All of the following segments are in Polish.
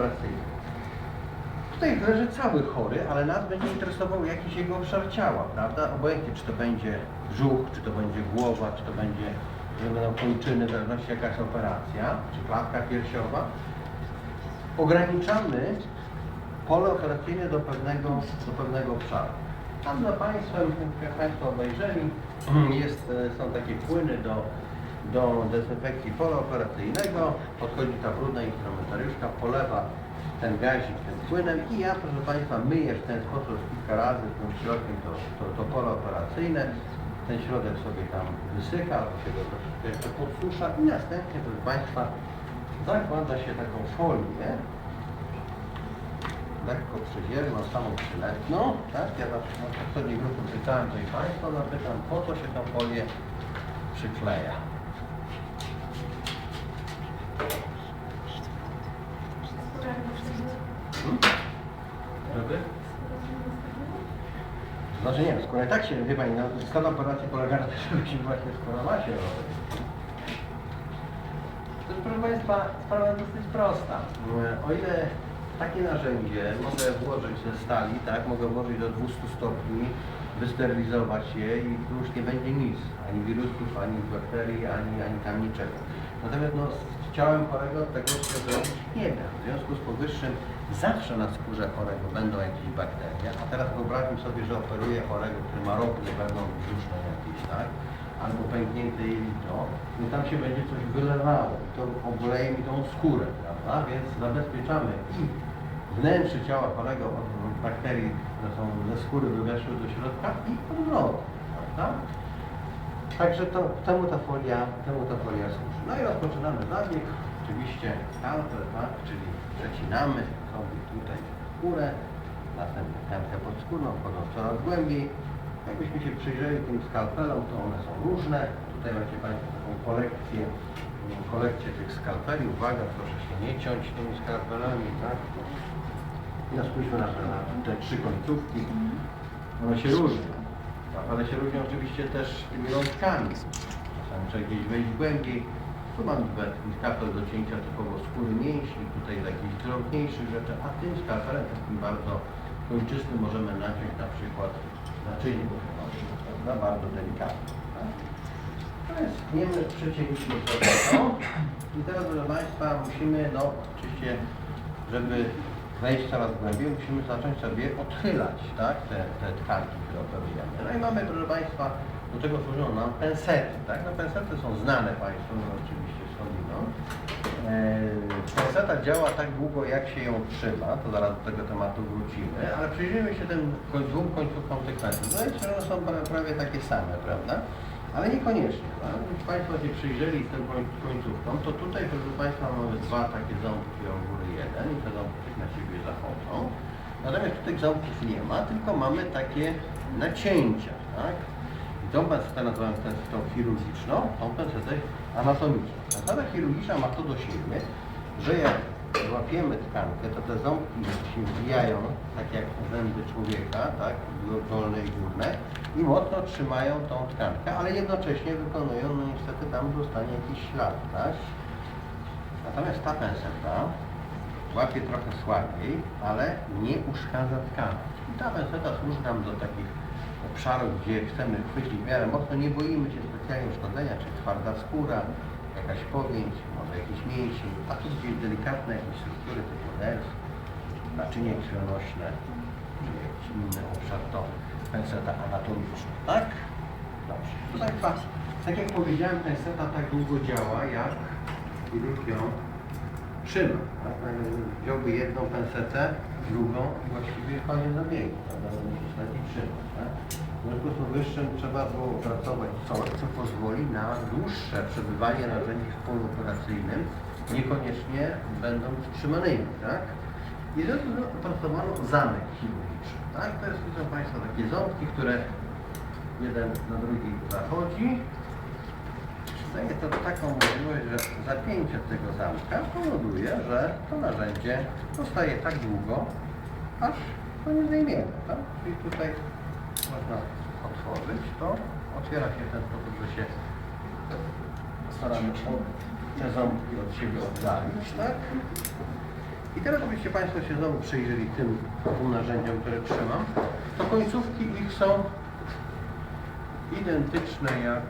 polooperacyjnym. Tutaj leży cały chory, ale nas będzie interesował jakiś jego obszar ciała, prawda? Obojętnie, czy to będzie brzuch, czy to będzie głowa, czy to będzie, będą kończyny, w zależności jaka jest operacja, czy klatka piersiowa. Ograniczamy pole operacyjne do pewnego, do pewnego obszaru. Tam za Państwem, jak Państwo obejrzeli, jest, e, są takie płyny do, do dezynfekcji pola operacyjnego. Podchodzi ta brudna instrumentariuszka, polewa ten gazik tym płynem i ja, proszę Państwa, myję w ten sposób kilka razy tym środkiem to, to, to pole operacyjne. Ten środek sobie tam wysycha, albo się go troszeczkę jeszcze podsusza i następnie, proszę Państwa, zakłada się taką folię, lekko przezierną, samą przyletną, tak? Ja na na poprzedniej grupie pytałem tutaj Państwa, zapytam, po co się tą folię przykleja? Hmm? Żeby? I tak się, wie Pani, no, skład operacji polega na tym, żeby się właśnie skóra ma się robić. To jest, proszę Państwa, sprawa dosyć prosta. E, O ile takie narzędzie mogę włożyć ze stali, tak, mogę włożyć do 200 stopni, wysterylizować je i tu już nie będzie nic, ani wirusów, ani bakterii, ani, ani tam niczego. Natomiast no, z ciałem chorego tego się zrobić nie da. W związku z powyższym zawsze na skórze chorego będą jakieś bakterie, a teraz wyobraźmy sobie, że operuję chorego, który ma ropę wewnątrz brzuszną jakieś, tak? albo pęknięte jelito, no tam się będzie coś wylewało to obleje mi tą skórę, prawda? Więc zabezpieczamy i wnętrze ciała chorego od bakterii, które są ze skóry wyweszły do środka i odwrotnie, prawda? Także to, temu ta folia, temu ta folia służy. No i rozpoczynamy zabieg, oczywiście skalpel, tak? Czyli przecinamy sobie tutaj skórę, następnie tętkę podskórną, wchodzą coraz głębiej. Jakbyśmy się przyjrzeli tym skalpelom, to one są różne. Tutaj macie Państwo taką kolekcję, kolekcję tych skalpeli. Uwaga, proszę się nie ciąć tymi skalpelami, tak? No spójrzmy na te, na te trzy końcówki. One się różnią, tak? ale się różnią oczywiście też tymi rączkami. Czasami trzeba gdzieś wejść głębiej. Tu mamy taki skalpel do cięcia typowo skóry mięśni, tutaj do jakichś drobniejszych rzeczy, a tym skalpelem takim bardzo kończystym możemy naciąć na przykład naczynie głosowe, prawda? Bardzo delikatnie. Tak? To jest niemy przecięliśmy sobie to. I teraz, proszę Państwa, musimy, no oczywiście, żeby wejść coraz głębiej, musimy zacząć sobie odchylać tak, te, te tkanki, które operujemy. No i mamy, proszę Państwa, do tego służą nam pensety. Tak? No, pensety są znane Państwu, no, oczywiście skądinąd. Eee, Penseta działa tak długo, jak się ją trzyma, to zaraz do tego tematu wrócimy, ale przyjrzyjmy się tym dwóm końcówkom tych pensów. No i one są pra- prawie takie same, prawda? Ale niekoniecznie. Tak? Jeśli Państwo się przyjrzeli z tą koń- końcówką, to tutaj, proszę Państwa, mamy dwa takie ząbki o góry jeden i te ząbki na siebie zachodzą. Natomiast tutaj ząbków nie ma, tylko mamy takie nacięcia, tak? Tą pensetę nazywam pensetą chirurgiczną, tą pensetę anatomiczną. Penseta chirurgiczna ma to do siebie, że jak łapiemy tkankę, to te ząbki się wbijają, tak jak zęby człowieka, tak, dolne i górne, i mocno trzymają tą tkankę, ale jednocześnie wykonują, no niestety tam zostanie jakiś ślad, tak? Natomiast ta penseta łapie trochę słabiej, ale nie uszkadza tkanek. I ta penseta służy nam do takich obszarów, gdzie chcemy chwycić w miarę mocno, nie boimy się specjalnie uszkodzenia, czy twarda skóra, jakaś powięź, może jakiś mięsień, a tu gdzieś delikatne jakieś struktury typu nerw, naczynie krwionośne, czy jakiś inny obszar, to penseta anatomiczna, tak? Dobrze. Państwa, tak jak powiedziałem, penseta tak długo działa, jak chirurg ją trzyma. Tak? Wziąłby jedną pensetę, drugą i właściwie koniec zabiegu, prawda? Musi stać i trzymać, tak? W związku z powyższym trzeba było opracować coś, co pozwoli na dłuższe przebywanie narzędzi w polu operacyjnym, niekoniecznie będąc trzymanymi, tak? I w opracowano zamek chirurgiczny, tak? To jest, widzą Państwo, takie ząbki, które jeden na drugi zachodzi, daje to taką możliwość, że zapięcie tego zamka powoduje, że to narzędzie zostaje tak długo, aż go nie zdejmiemy. Tak? Czyli tutaj można otworzyć to, otwiera się w ten sposób, że się staramy od- te ząbki od siebie oddalić, tak? I teraz gdybyście Państwo się znowu przyjrzeli tym dwóm narzędziom, które trzymam, to końcówki ich są identyczne jak...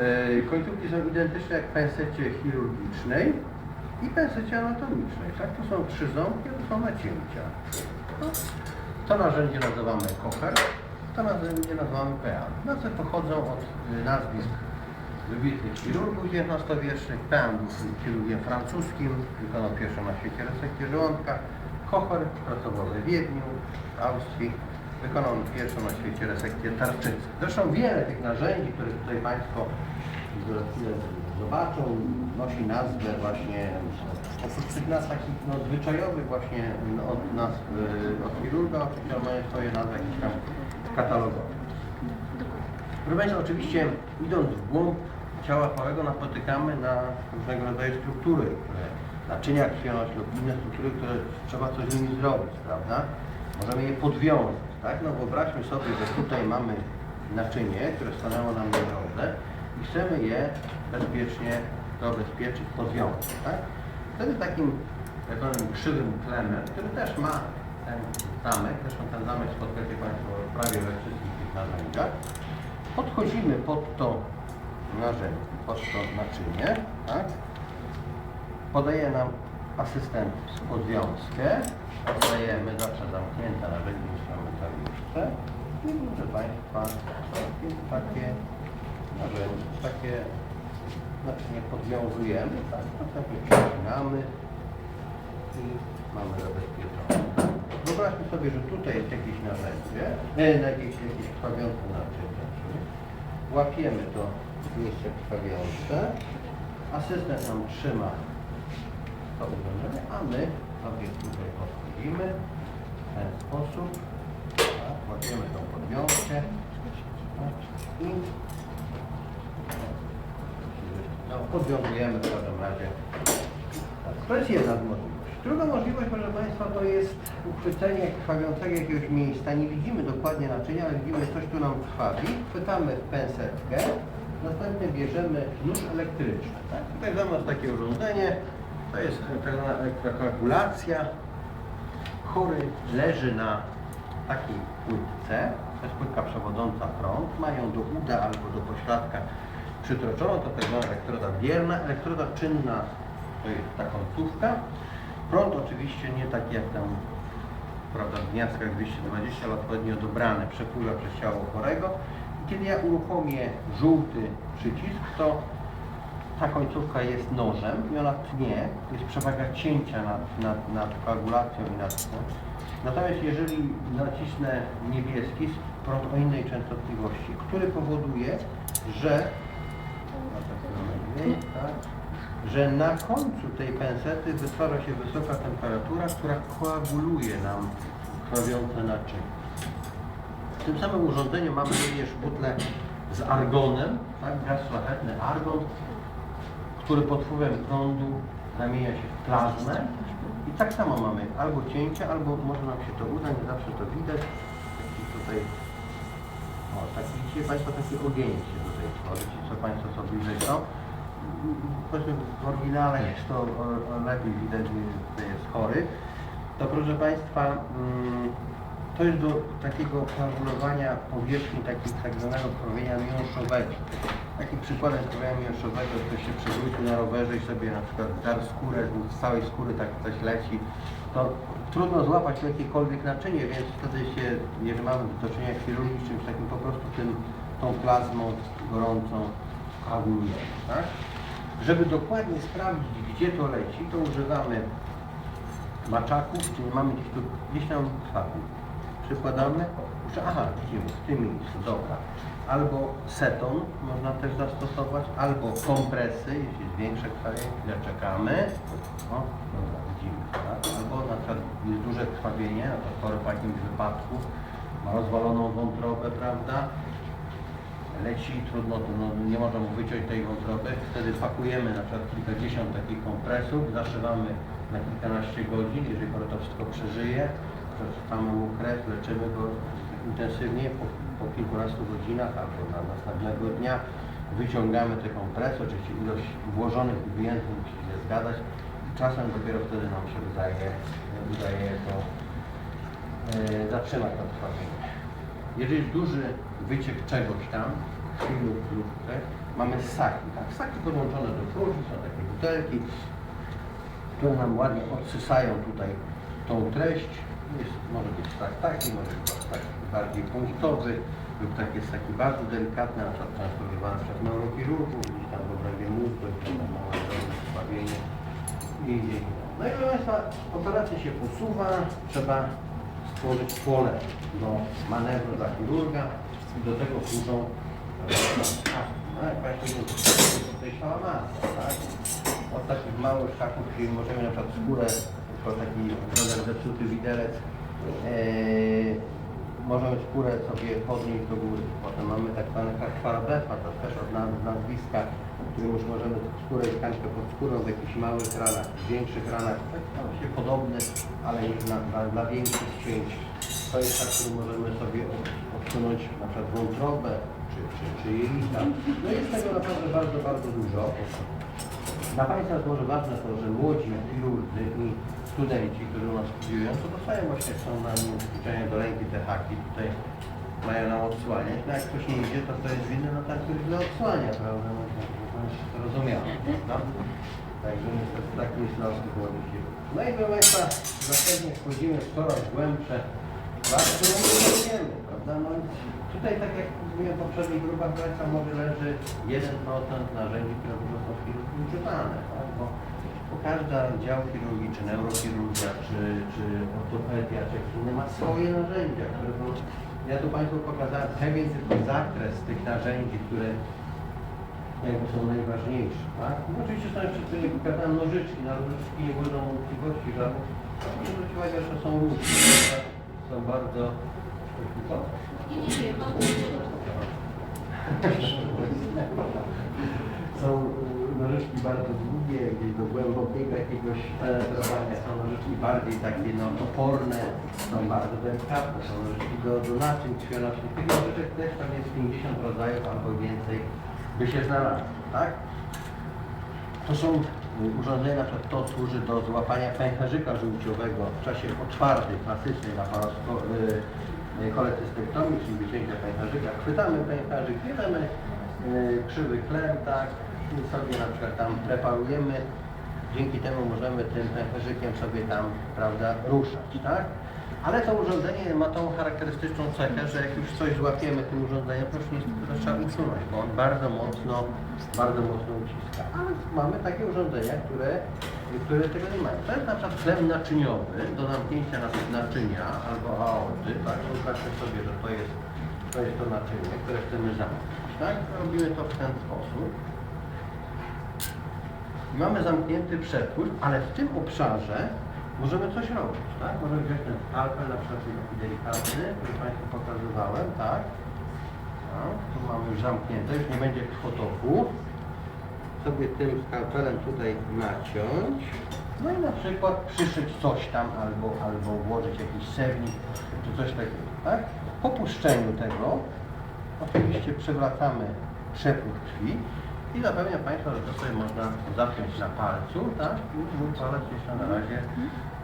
E, Końcówki są identyczne jak w pensecie chirurgicznej i pensecie anatomicznej. Tak? To są trzy ząbki, to są nacięcia. No, To narzędzie nazywamy kocher, to narzędzie nazywamy PA. Nazwy pochodzą od y, nazwisk wybitnych chirurgów XIX-wiecznych. Był chirurgiem francuskim, wykonał pierwszą na świecie resekcję żołądka. Kocher pracował we Wiedniu, w Austrii. Wykonał pierwszą na świecie resekcję tarczycy. Zresztą wiele tych narzędzi, które tutaj Państwo zobaczą, nosi nazwę właśnie, nazw takich no, zwyczajowych właśnie no, od nas, y, od chirurga, oczywiście on ma swoje nazwy jakieś tam katalogowe. Proszę Państwa, oczywiście idąc w głąb ciała chorego napotykamy na różnego rodzaju struktury, naczynia krwionośne lub inne struktury, które trzeba coś z nimi zrobić, prawda? Możemy je podwiązać, tak? No wyobraźmy sobie, że tutaj mamy naczynie, które stanęło nam na drodze i chcemy je bezpiecznie zabezpieczyć, podwiązać, tak? Wtedy takim tak krzywym klemem, który też ma ten zamek, zresztą ten zamek spotkacie Państwo prawie we wszystkich tych narzędziach, podchodzimy pod to narzędzie, pod to naczynie, tak? Podaje nam asystent podwiązkę, oddajemy zawsze zamknięte narzędzie instrumentariuszce i proszę Państwa, takie narzędzie, takie naczynie podwiązujemy, tak? Następnie przecinamy i mamy zabezpieczone. Wyobraźmy sobie, że tutaj jest jakieś narzędzie, e, jakieś, jakieś krwawiące naczynie. Łapiemy to miejsce krwawiące, asystent nam trzyma to urządzenie, a my sobie tutaj podchodzimy w ten sposób, tak, łapiemy tą podwiązkę tak, i podwiązujemy w każdym razie. To jest jedna z możliwości. Druga możliwość, proszę Państwa, to jest uchwycenie krwawiącego jakiegoś miejsca. Nie widzimy dokładnie naczynia, ale widzimy coś, tu nam krwawi. Chwytamy w pensetkę, następnie bierzemy nóż elektryczny. Tak? Tutaj nas takie urządzenie. To jest elektrokoagulacja. Chory leży na takiej płytce. To jest płytka przewodząca prąd. Mają do uda albo do pośladka przytroczoną. To tak zwana elektroda bierna. Elektroda czynna to jest ta końcówka. Prąd oczywiście nie taki jak tam prawda, w gniazdkach 220, ale odpowiednio dobrany, przepływa przez ciało chorego. I kiedy ja uruchomię żółty przycisk, to ta końcówka jest nożem i ona tnie, jest przewaga cięcia nad, nad, nad koagulacją i nad tym. Natomiast jeżeli nacisnę niebieski, prąd o innej częstotliwości, który powoduje, że tak, że na końcu tej pensety wytwarza się wysoka temperatura, która koaguluje nam krwawiące naczynie. W tym samym urządzeniu mamy również butlę z argonem, tak, gaz szlachetny argon, który pod wpływem prądu zamienia się w plazmę i tak samo mamy albo cięcie, albo może nam się to uda, nie zawsze to widać. Taki tutaj, o, tak widzicie Państwo takie ogięcie tutaj tworzy, ci co Państwo co bliżej Powiedzmy w oryginale jest to o, o lepiej widać, że jest chory. To proszę Państwa, mm, to jest do takiego koagulowania powierzchni takich tak zwanego krwawienia miąższowego. Takim przykładem krwawienia miąższowego, ktoś się przewrócił na rowerze i sobie na przykład darł skórę, z całej skóry tak coś leci, to trudno złapać jakiekolwiek naczynie, więc wtedy się, jeżeli mamy do czynienia chirurgii, z czymś takim po prostu tym, tą plazmą gorącą koagulujemy, tak? Żeby dokładnie sprawdzić, gdzie to leci, to używamy maczaków, czyli mamy gdzieś tu, gdzieś tam krwawi. Przykładamy, aha, widzimy, w tym miejscu, dobra. Albo seton można też zastosować, albo kompresy, jeśli jest większe krwawienie, czekamy. O, dobra, widzimy, tak? Albo na przykład jest duże krwawienie, na przykład chory po jakimś wypadku, ma rozwaloną wątrobę, prawda? Leci, trudno, no, nie można mu wyciąć tej wątroby. Wtedy pakujemy na przykład kilkadziesiąt takich kompresów, zaszywamy na kilkanaście godzin, jeżeli chory to wszystko przeżyje, przetrwamy mu krew, leczymy go intensywnie po, po kilkunastu godzinach albo na następnego dnia. Wyciągamy te kompresy, oczywiście ilość włożonych i wyjętych musi się zgadzać, czasem dopiero wtedy nam się wydaje, wydaje to e, zatrzymać to trwawienie. Jeżeli jest duży wyciek czegoś tam, chwilę lub mamy ssaki. Tak? Ssaki podłączone do próżni, są takie butelki, które nam ładnie odsysają tutaj tą treść. Jest, może być tak taki, może być tak bardziej punktowy, lub tak jest taki bardzo delikatny, na przykład transportowany przez neurochirurgów, gdzieś tam w obrębie mózgu, jest tam małe i- i- No i proszę Państwa, operacja się posuwa, trzeba stworzyć pole do manewru dla chirurga i do tego służą no cała masa, tak? Od takich małych haków, czyli możemy na przykład skórę, to taki zepsuty widelec, Eee, możemy skórę sobie podnieść do góry. Potem mamy tak hak Farabefa, to też od naz- nazwiska, którym już możemy skórę i tkankę pod skórą w jakichś małych ranach, większych ranach, tak no, się podobny, ale już na, na, na większych cięć. To jest tak, który możemy sobie od- odsunąć na przykład wątrobę, czy, czy, czy jelita. No jest tego naprawdę bardzo, bardzo dużo. Dla Państwa jest może ważne to, że młodzi chirurdzy i studenci, którzy u nas studiują, to dostają właśnie, są na nim ćwiczenia do ręki te haki, tutaj mają nam odsłaniać. No jak ktoś nie idzie, to to jest winny no ten, który źle odsłania, prawda? Zrozumiałe, prawda? Także niestety jest los tych młodych chirurdów. No i proszę Państwa, następnie wchodzimy w coraz głębsze sprawy, które nie rozumiemy, prawda? No, tutaj tak jak mówiłem w poprzednich grupach Państwa, może leży 1% narzędzi, które po prostu w chirurgii używane, tak? Bo bo każdy dział chirurgii, czy neurochirurgia, czy, czy ortopedia, czy inny ma swoje narzędzia, które są, ja tu Państwu pokazałem pewien tylko zakres tych narzędzi, które jakby są najważniejsze, tak? No oczywiście są jeszcze tutaj pokazałem nożyczki, na nożyczki nie budzą wątpliwości żadnych, proszę zwrócić uwagę, że są różne, tak? są bardzo... Co? Są y, nożyczki bardzo długie, jakieś do głębokiego jakiegoś penetrowania, są nożyczki bardziej takie no, oporne, są bardzo delikatne, są nożyczki do, do naczyń krwionośnych. Tych nożyczek też tam jest 50 rodzajów albo więcej by się znalazło, tak? To są y, urządzenia, na przykład to służy do złapania pęcherzyka żółciowego w czasie otwartej, klasycznej laparosko- y, y, czyli wycięcia pęcherzyka. Chwytamy pęcherzyk, bierzemy krzywy klem, tak, i sobie na przykład tam preparujemy. Dzięki temu możemy tym pęcherzykiem sobie tam, prawda, ruszać, tak? Ale to urządzenie ma tą charakterystyczną cechę, że jak już coś złapiemy tym urządzeniem, to już niestety trzeba usunąć, bo on bardzo mocno, bardzo mocno uciska. Ale mamy takie urządzenia, które, które tego nie mają. To jest na przykład klem naczyniowy do zamknięcia na naczynia albo aorty, tak? Zobaczmy sobie, że to jest, to jest to naczynie, które chcemy zamknąć, tak? Robimy to w ten sposób. Mamy zamknięty przepływ, ale w tym obszarze możemy coś robić, tak? Możemy wziąć ten skalpel, na przykład taki delikatny, który Państwu pokazywałem, tak? tak? Tu mamy już zamknięte, już nie będzie krwotoku. Sobie tym skalpelem tutaj naciąć. No i na przykład przyszyć coś tam, albo, albo włożyć jakiś sernik, czy coś takiego, tak? Po puszczeniu tego, oczywiście przewracamy przepływ krwi i zapewniam Państwa, że to sobie można zapiąć na palcu, tak? I palec jeszcze na razie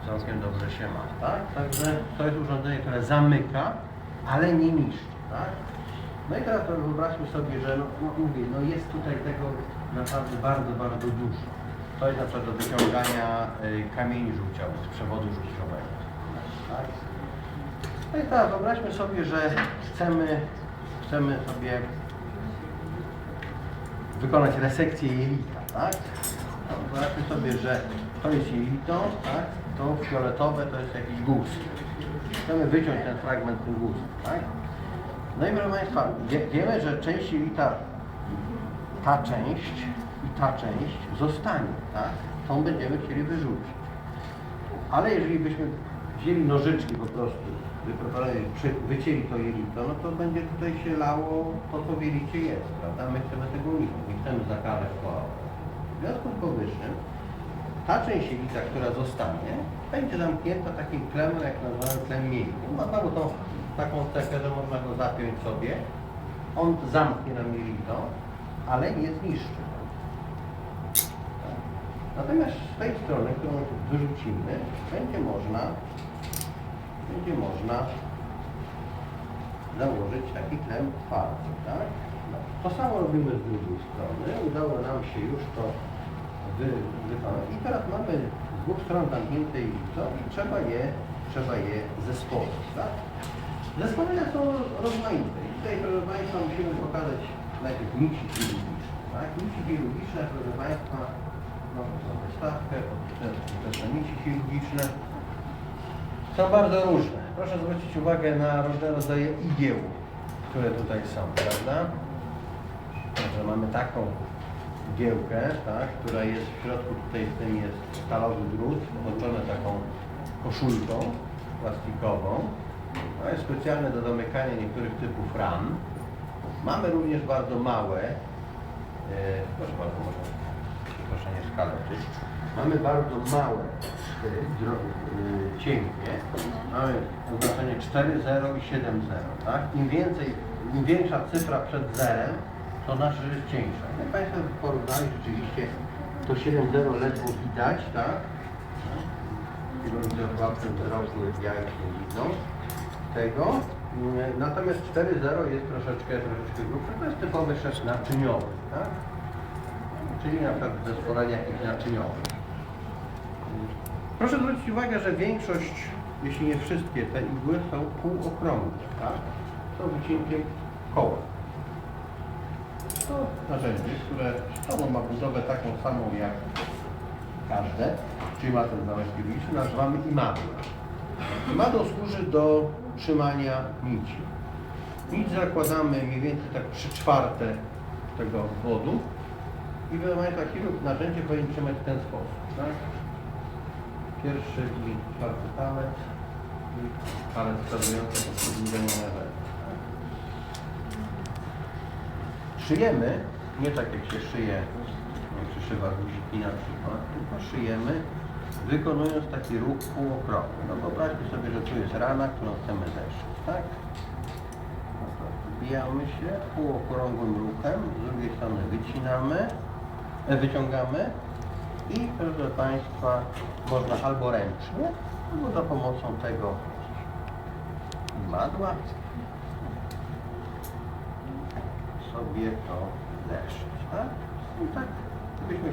całkiem dobrze się ma, tak? Także to jest urządzenie, które zamyka, ale nie niszczy, tak? No i teraz wyobraźmy sobie, że no, no mówię, no jest tutaj tego naprawdę bardzo, bardzo dużo. To jest na przykład do wyciągania y, kamieni żółciowych z przewodu żółciowego. Tak? No i teraz wyobraźmy sobie, że chcemy, chcemy sobie wykonać resekcję jelita, tak? Wyobraźmy sobie, że to jest jelito, tak? To fioletowe to jest jakiś guz. Chcemy wyciąć ten fragment tym guzem, tak? No i proszę Państwa, wie, wiemy, że część jelita, ta część i ta część zostanie, tak? Tą będziemy chcieli wyrzucić. Ale jeżeli byśmy wzięli nożyczki po prostu, wycięli to jelito, no to będzie tutaj się lało to, co w jelicie jest, prawda? My chcemy tego uniknąć, nie chcemy zakażać koła. W związku z powyższym, ta część jelita, która zostanie, będzie zamknięta takim klemem, jak nazywamy klem miękki. Ma znowu tą taką cechę, że można go zapiąć sobie. On zamknie nam jelito, ale nie zniszczy. Natomiast z tej strony, którą wyrzucimy, będzie można, będzie można założyć taki klem twardy, tak? No, to samo robimy z drugiej strony. Udało nam się już to I teraz mamy z dwóch stron zamknięte lico i trzeba je, trzeba je zespołować, tak? Zespołenia są rozmaite. I tutaj, proszę Państwa, musimy pokazać najpierw nici chirurgiczne, tak? Nici chirurgiczne, proszę Państwa, no to wystawkę, to to są nici chirurgiczne. Są bardzo różne. Proszę zwrócić uwagę na różne rodzaje igieł, które tutaj są, prawda? Także mamy taką igiełkę, tak, która jest w środku, tutaj w tym jest stalowy drut, otoczony taką koszulką plastikową. To jest specjalne do zamykania niektórych typów ran. Mamy również bardzo małe, e, proszę bardzo, może, proszę nie szkaloczyć. Mamy bardzo małe, e, e, cienkie. Mamy oznaczenie 4,0 i 7,0, tak? Im więcej, im większa cyfra przed zerem, to że jest cieńsza. Jak Państwo porównali, rzeczywiście to 7,0 ledwo widać, tak? Kierowcy łapcem wzroku, jak nie widzą tego. Natomiast 4.0 jest troszeczkę, troszeczkę grubsze. To jest typowy szef naczyniowy, tak? Czyli na przykład zespolenia jakichś naczyniowych. Proszę zwrócić uwagę, że większość, jeśli nie wszystkie te igły są półokrągłe, tak? Są wycinkiem koła. To narzędzie, które ono ma budowę taką samą jak każde, czyli ma ten zamek chirurgiczny, nazywamy imadłem. Imadło służy do trzymania nici. Nić zakładamy mniej więcej tak 3 czwarte tego obwodu i Państwa, chirurg narzędzie powinien trzymać w ten sposób. Tak? Pierwszy i czwarty palec i palec wskazujący po przedłużeniu narzędzia. Szyjemy, nie tak jak się szyje, jak się szywa guziki na przykład, tylko szyjemy wykonując taki ruch półokrągły. No wyobraźmy sobie, że tu jest rana, którą chcemy zeszyć, tak? No wbijamy się półokrągłym ruchem, z drugiej strony wycinamy, e, wyciągamy i proszę Państwa, można albo ręcznie, albo za pomocą tego madła sobie to zeszyć, tak? I tak byśmy